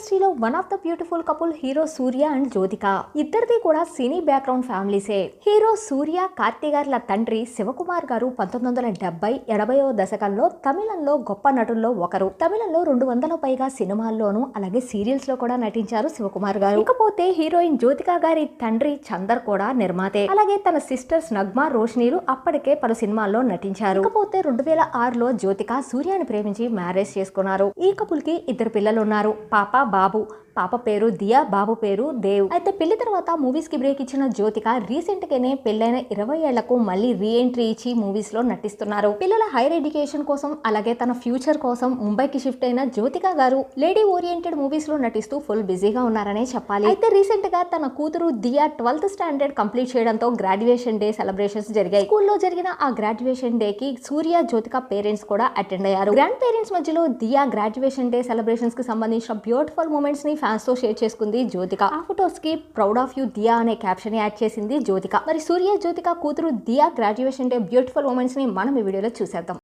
ఇండస్ట్రీలో one of the beautiful couple hero Suriya and Jyothika. ఇద్దరిది కూడా సినీ బ్యాక్గ్రౌండ్ ఫ్యామిలీసే హీరో సూర్య కార్తీ గారుల తండ్రి శివకుమార్ గారు పంతొమ్మిది వందల డెబ్బై ఎనభైవ దశకంలో తమిళంలో గొప్ప నటుల్లో ఒకరు. తమిళంలో రెండు వందల పైగా సినిమాల్లోనూ అలాగే సీరియల్స్లో కూడా నటించారు శివకుమార్ గారు. ఇకపోతే హీరోయిన్ జ్యోతిక గారి తండ్రి చందర్ కూడా నిర్మాతే. అలాగే తన సిస్టర్స్ నగ్మా రోషనీలు అప్పటికే పలు సినిమాల్లో నటించారు. ఇకపోతే రెండు వేల ఆరులో జ్యోతిక సూర్యాని ప్రేమించి మ్యారేజ్ చేసుకున్నారు. ఈ కపుల్కి ఇద్దరు పిల్లలు ఉన్నారు. పాప బాబు పాప పేరు దియా బాబు పేరు దేవ్. అయితే పెళ్ళి తర్వాత మూవీస్కి బ్రేక్ ఇచ్చిన జ్యోతిక రీసెంట్ గానే పెళ్ళైన ఇరవై ఏళ్ళకు మళ్ళీ రీ ఎంట్రీ ఇచ్చి మూవీస్లో నటిస్తున్నారు. పిల్లల హైయర్ ఎడ్యుకేషన్ కోసం అలాగే తన ఫ్యూచర్ కోసం ముంబైకి షిఫ్ట్ అయిన జ్యోతిక గారు లేడీ ఓరియంటెడ్ మూవీస్లో నటిస్తూ ఫుల్ బిజీగా ఉన్నారనే చెప్పాలి. అయితే రీసెంట్గా తన కూతురు దియా ట్వెల్త్ స్టాండర్డ్ కంప్లీట్ చేయడంతో గ్రాడ్యుయేషన్ డే సెలబ్రేషన్స్ జరిగాయి. స్కూల్లో జరిగిన ఆ గ్రాడ్యుయేషన్ డే కి సూర్య జ్యోతిక పేరెంట్స్ కూడా అటెండ్ అయ్యారు. గ్రాండ్ పేరెంట్స్ మధ్యలో దియా గ్రాడ్యుయేషన్ డే సెలబ్రేషన్స్కి సంబంధించిన బ్యూటిఫుల్ మూమెంట్స్ని ఫ్యాన్స్తో షేర్ చేసుకుంది జ్యోతిక. ఆ ఫొటోస్కి ప్రౌడ్ ఆఫ్ యూ దియా అనే క్యాప్షన్ యాడ్ చేసింది జ్యోతిక. మరి సూర్య జ్యోతిక కూతురు దియా గ్రాడ్యుయేషన్ డే బ్యూటిఫుల్ మూమెంట్స్ని మనం ఈ వీడియోలో చూసేద్దాం.